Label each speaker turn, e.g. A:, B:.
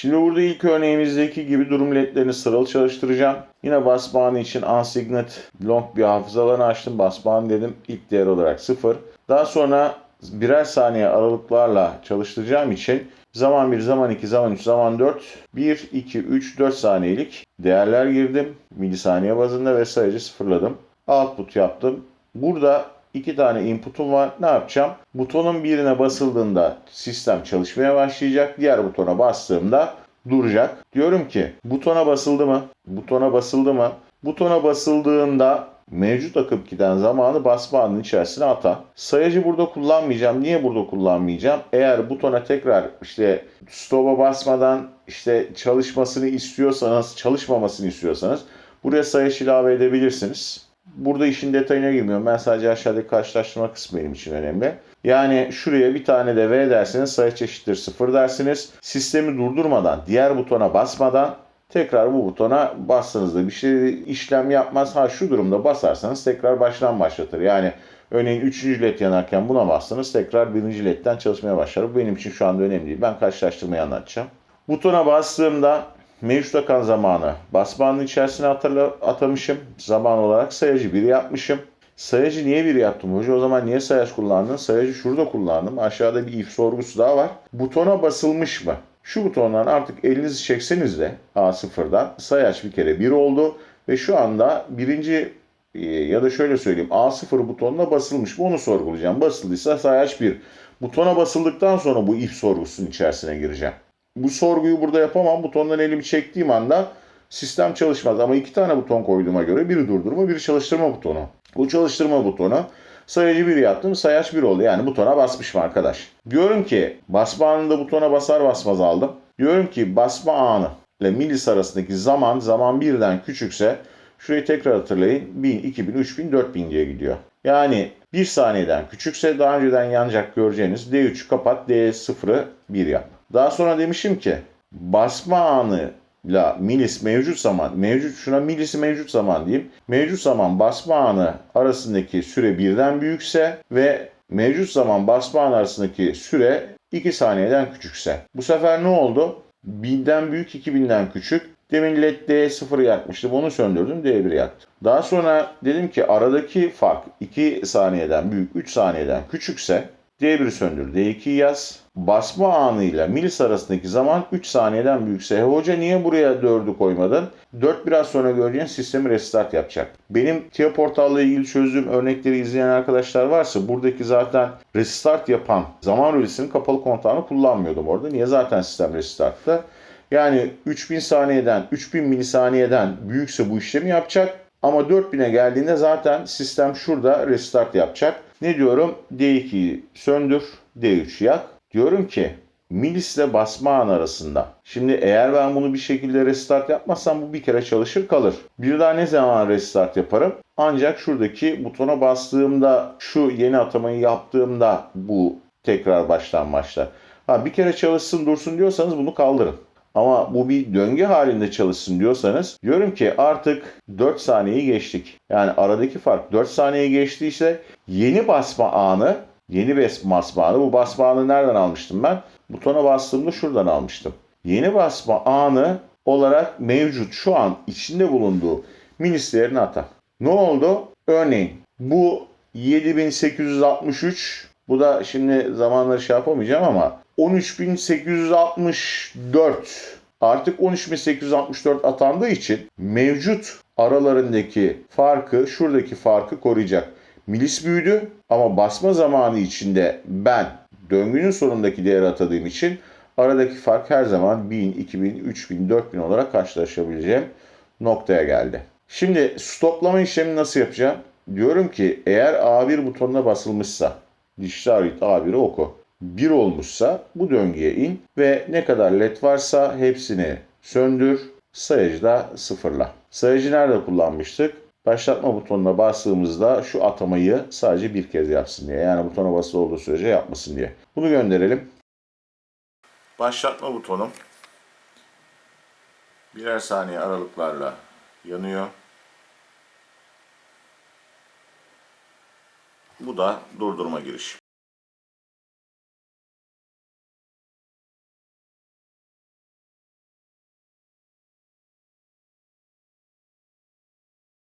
A: Şimdi burada ilk örneğimizdeki gibi durum ledlerini sıralı çalıştıracağım. Yine basmağını için unsignet long bir hafıza alanı açtım. Basmağını dedim ilk değer olarak 0. Daha sonra birer saniye aralıklarla çalıştıracağım için zaman 1, zaman 2, zaman 3, zaman 4, 1, 2, 3, 4 saniyelik değerler girdim. Milisaniye bazında ve sayıcı sıfırladım. Output yaptım. Burada iki tane input'um var. Ne yapacağım? Butonun birine basıldığında sistem çalışmaya başlayacak. Diğer butona bastığımda duracak. Diyorum ki butona basıldı mı? Butona basıldı mı? Butona basıldığında mevcut akıp giden zamanı basma anının içerisine ata. Sayacı burada kullanmayacağım. Niye burada kullanmayacağım? Eğer butona tekrar işte stop'a basmadan işte çalışmasını istiyorsanız, çalışmamasını istiyorsanız buraya sayış ilave edebilirsiniz. Burada işin detayına girmiyorum. Ben sadece aşağıdaki karşılaştırma kısmı benim için önemli. Yani şuraya bir tane de V dersiniz, sayı eşittir 0 dersiniz. Sistemi durdurmadan, diğer butona basmadan tekrar bu butona bastığınızda bir şey işlem yapmaz. Ha şu durumda basarsanız tekrar baştan başlatır. Yani örneğin 3. led yanarken buna bastınız tekrar 1. ledden çalışmaya başlar. Bu benim için şu anda önemli değil. Ben karşılaştırmayı anlatacağım. Butona bastığımda mevcut akan zamanı basmanın içerisine hatırla, atamışım. Zaman olarak sayacı 1 yapmışım. Sayacı niye 1 yaptım hoca? O zaman niye sayaç kullandın? Sayacı şurada kullandım. Aşağıda bir if sorgusu daha var. Butona basılmış mı? Şu butondan artık elinizi çekseniz de A0'dan sayaç bir kere 1 oldu. Ve şu anda birinci e, ya da şöyle söyleyeyim A0 butonuna basılmış mı onu sorgulayacağım. Basıldıysa sayaç 1. Butona basıldıktan sonra bu if sorgusunun içerisine gireceğim. Bu sorguyu burada yapamam. Butondan elimi çektiğim anda sistem çalışmaz. Ama iki tane buton koyduğuma göre biri durdurma, biri çalıştırma butonu. Bu çalıştırma butonu sayacı 1 yaptım, sayaç 1 oldu. Yani butona basmışım arkadaş. Diyorum ki basma anında butona basar basmaz aldım. Diyorum ki basma anı ile milis arasındaki zaman zaman birden küçükse şurayı tekrar hatırlayın 1000, 2000, 3000, 4000 diye gidiyor. Yani 1 saniyeden küçükse daha önceden yanacak göreceğiniz D3 kapat D0'ı 1 yap. Daha sonra demişim ki basma anıyla milis mevcut zaman, mevcut şuna milisi mevcut zaman diyeyim. Mevcut zaman basma anı arasındaki süre birden büyükse ve mevcut zaman basma anı arasındaki süre 2 saniyeden küçükse. Bu sefer ne oldu? 1000'den büyük 2000'den küçük. Demin led D0 yakmıştım. Onu söndürdüm. D1 yaktım. Daha sonra dedim ki aradaki fark 2 saniyeden büyük 3 saniyeden küçükse D1 söndür, D2 yaz. Basma anıyla milis arasındaki zaman 3 saniyeden büyükse. Hoca niye buraya 4'ü koymadın? 4 biraz sonra göreceğin sistemi restart yapacak. Benim TIA portalla ilgili çözdüğüm örnekleri izleyen arkadaşlar varsa buradaki zaten restart yapan zaman rölisinin kapalı kontağını kullanmıyordum orada. Niye? Zaten sistem restartta. Yani 3000 saniyeden, 3000 milisaniyeden büyükse bu işlemi yapacak. Ama 4000'e geldiğinde zaten sistem şurada restart yapacak. Ne diyorum? D2'yi söndür, D3 yak. Diyorum ki milis ile basma an arasında. Şimdi eğer ben bunu bir şekilde restart yapmazsam bu bir kere çalışır kalır. Bir daha ne zaman restart yaparım? Ancak şuradaki butona bastığımda şu yeni atamayı yaptığımda bu tekrar baştan başlar. Ha bir kere çalışsın dursun diyorsanız bunu kaldırın. Ama bu bir döngü halinde çalışsın diyorsanız diyorum ki artık 4 saniyeyi geçtik. Yani aradaki fark 4 saniye geçtiyse yeni basma anı, yeni basma anı, bu basma anı nereden almıştım ben? Butona bastığımda şuradan almıştım. Yeni basma anı olarak mevcut şu an içinde bulunduğu milislerini atar. Ne oldu? Örneğin bu 7863 bu da şimdi zamanları şey yapamayacağım ama 13864 artık 13864 atandığı için mevcut aralarındaki farkı, şuradaki farkı koruyacak. Milis büyüdü ama basma zamanı içinde ben döngünün sonundaki değeri atadığım için aradaki fark her zaman 1000, 2000, 3000, 4000 olarak karşılaşabileceğim noktaya geldi. Şimdi stoplama işlemini nasıl yapacağım? Diyorum ki eğer A1 butonuna basılmışsa dijital harita A1'i oku. 1 olmuşsa bu döngüye in ve ne kadar led varsa hepsini söndür, sayıcıda sıfırla. Sayıcı nerede kullanmıştık? Başlatma butonuna bastığımızda şu atamayı sadece bir kez yapsın diye. Yani butona basılı olduğu sürece yapmasın diye. Bunu gönderelim. Başlatma butonu birer saniye aralıklarla yanıyor. Bu da durdurma girişi.